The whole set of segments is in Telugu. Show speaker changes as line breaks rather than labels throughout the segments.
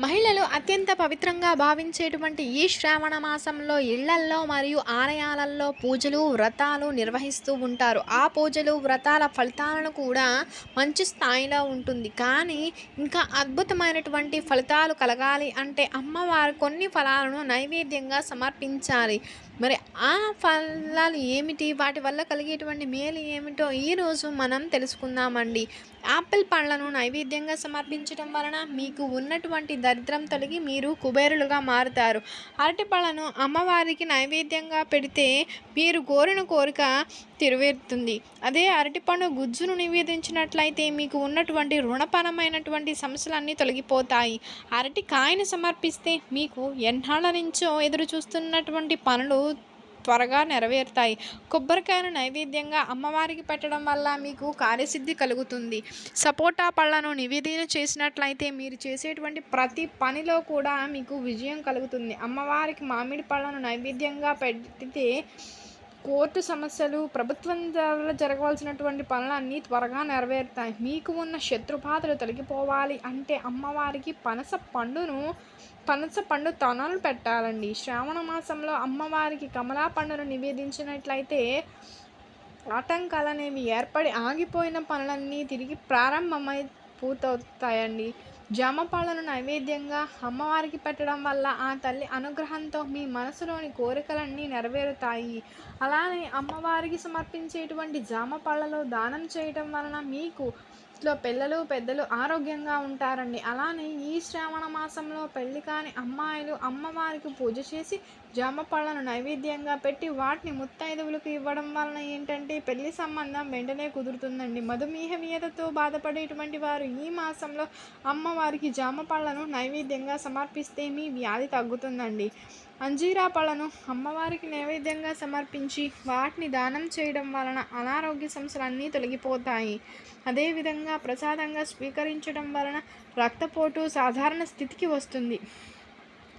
మహిళలు అత్యంత పవిత్రంగా భావించేటువంటి ఈ శ్రావణ మాసంలో ఇళ్ళల్లో మరియు ఆలయాలలో పూజలు వ్రతాలు నిర్వహిస్తూ ఉంటారు. ఆ పూజలు వ్రతాల ఫలితాలను కూడా మంచి స్థాయిలో ఉంటుంది. కానీ ఇంకా అద్భుతమైనటువంటి ఫలితాలు కలగాలి అంటే అమ్మవారు కొన్ని ఫలాలను నైవేద్యంగా సమర్పించాలి. మరి ఆ ఫలాలు ఏమిటి? వాటి వల్ల కలిగేటువంటి మేలు ఏమిటో ఈరోజు మనం తెలుసుకుందామండి. ఆపిల్ పండ్లను నైవేద్యంగా సమర్పించడం వలన మీకు ఉన్నటువంటి దరిద్రం తొలగి మీరు కుబేరులుగా మారుతారు. అరటి పళ్ళను అమ్మవారికి నైవేద్యంగా పెడితే మీరు కోరిన కోరిక తిరువేరుతుంది. అదే అరటిపండు గుజ్జును నివేదించినట్లయితే మీకు ఉన్నటువంటి రుణపరమైనటువంటి సమస్యలన్నీ తొలగిపోతాయి. అరటి కాయను సమర్పిస్తే మీకు ఎన్నాళ్ళ నుంచో ఎదురు చూస్తున్నటువంటి పనులు త్వరగా నెరవేరుతాయి. కొబ్బరికాయను నైవేద్యంగా అమ్మవారికి పెట్టడం వల్ల మీకు కార్యసిద్ధి కలుగుతుంది. సపోటా పళ్ళను నివేదన చేసినట్లయితే మీరు చేసేటువంటి ప్రతి పనిలో కూడా మీకు విజయం కలుగుతుంది. అమ్మవారికి మామిడి పళ్ళను నైవేద్యంగా పెడితే కోర్టు సమస్యలు ప్రభుత్వం ద్వారా జరగవలసినటువంటి పనులన్నీ త్వరగా నెరవేరుతాయి. మీకు ఉన్న శత్రుబాధలు తొలగిపోవాలి అంటే అమ్మవారికి పనస పండును పనస పండు తొనలు పెట్టాలండి. శ్రావణ మాసంలో అమ్మవారికి కమలా పండును నివేదించినట్లయితే ఆటంకాలు అనేవి ఏర్పడి ఆగిపోయిన పనులన్నీ తిరిగి ప్రారంభమై పూర్తవుతాయండి. జామ పళ్ళను నైవేద్యంగా అమ్మవారికి పెట్టడం వల్ల ఆ తల్లి అనుగ్రహంతో మీ మనసులోని కోరికలన్నీ నెరవేరుతాయి. అలానే అమ్మవారికి సమర్పించేటువంటి జామ పళ్ళలో దానం చేయటం వలన మీకు ఇంట్లో పిల్లలు పెద్దలు ఆరోగ్యంగా ఉంటారండి. అలానే ఈ శ్రావణ మాసంలో పెళ్ళి కాని అమ్మాయిలు అమ్మవారికి పూజ చేసి జామ పళ్ళను నైవేద్యంగా పెట్టి వాటిని ముత్తైదువులకు ఇవ్వడం వలన ఏంటంటే పెళ్ళి సంబంధం వెంటనే కుదురుతుందండి. మధుమేహ బాధపడేటువంటి వారు ఈ మాసంలో అమ్మవారి వారికి జామ పళ్ళను నైవేద్యంగా సమర్పిస్తే మీ వ్యాధి తగ్గుతుందండి. అంజీరా పళ్ళను అమ్మవారికి నైవేద్యంగా సమర్పించి వాటిని దానం చేయడం వలన అనారోగ్య సమస్యలన్నీ తొలగిపోతాయి. అదేవిధంగా ప్రసాదంగా స్వీకరించడం వలన రక్తపోటు సాధారణ స్థితికి వస్తుంది.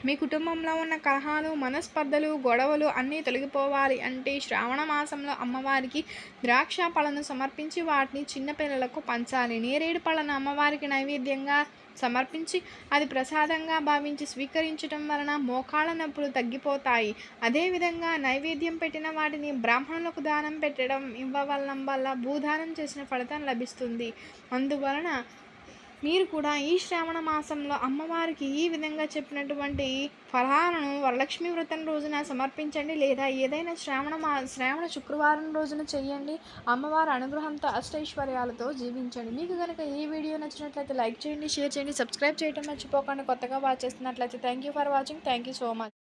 మీ కుటుంబంలో ఉన్న కలహాలు మనస్పర్ధలు గొడవలు అన్నీ తొలగిపోవాలి అంటే శ్రావణ మాసంలో అమ్మవారికి ద్రాక్ష పళ్ళను సమర్పించి వాటిని చిన్నపిల్లలకు పంచాలి. నేరేడు పళ్ళను అమ్మవారికి నైవేద్యంగా సమర్పించి అది ప్రసాదంగా భావించి స్వీకరించటం వలన మోకాళ్ళ నొప్పులు తగ్గిపోతాయి. అదేవిధంగా నైవేద్యం పెట్టిన వాటిని బ్రాహ్మణులకు దానం పెట్టడం ఇవ్వవలనం వల్ల భూదానం చేసిన ఫలితం లభిస్తుంది. అందువలన మీరు కూడా ఈ శ్రావణ మాసంలో అమ్మవారికి ఈ విధంగా చెప్పినటువంటి ఫలాలను వరలక్ష్మి వ్రతం రోజున సమర్పించండి లేదా ఏదైనా శ్రావణ మా శ్రావణ శుక్రవారం రోజున చేయండి అమ్మవారి అనుగ్రహంతో అష్టైశ్వర్యాలతో జీవించండి. మీకు కనుక ఈ వీడియో నచ్చినట్లయితే లైక్ చేయండి షేర్ చేయండి సబ్స్క్రైబ్ చేయడం మర్చిపోకండి. కొత్తగా వాచ్ చేస్తున్నట్లయితే thank you for watching thank you so much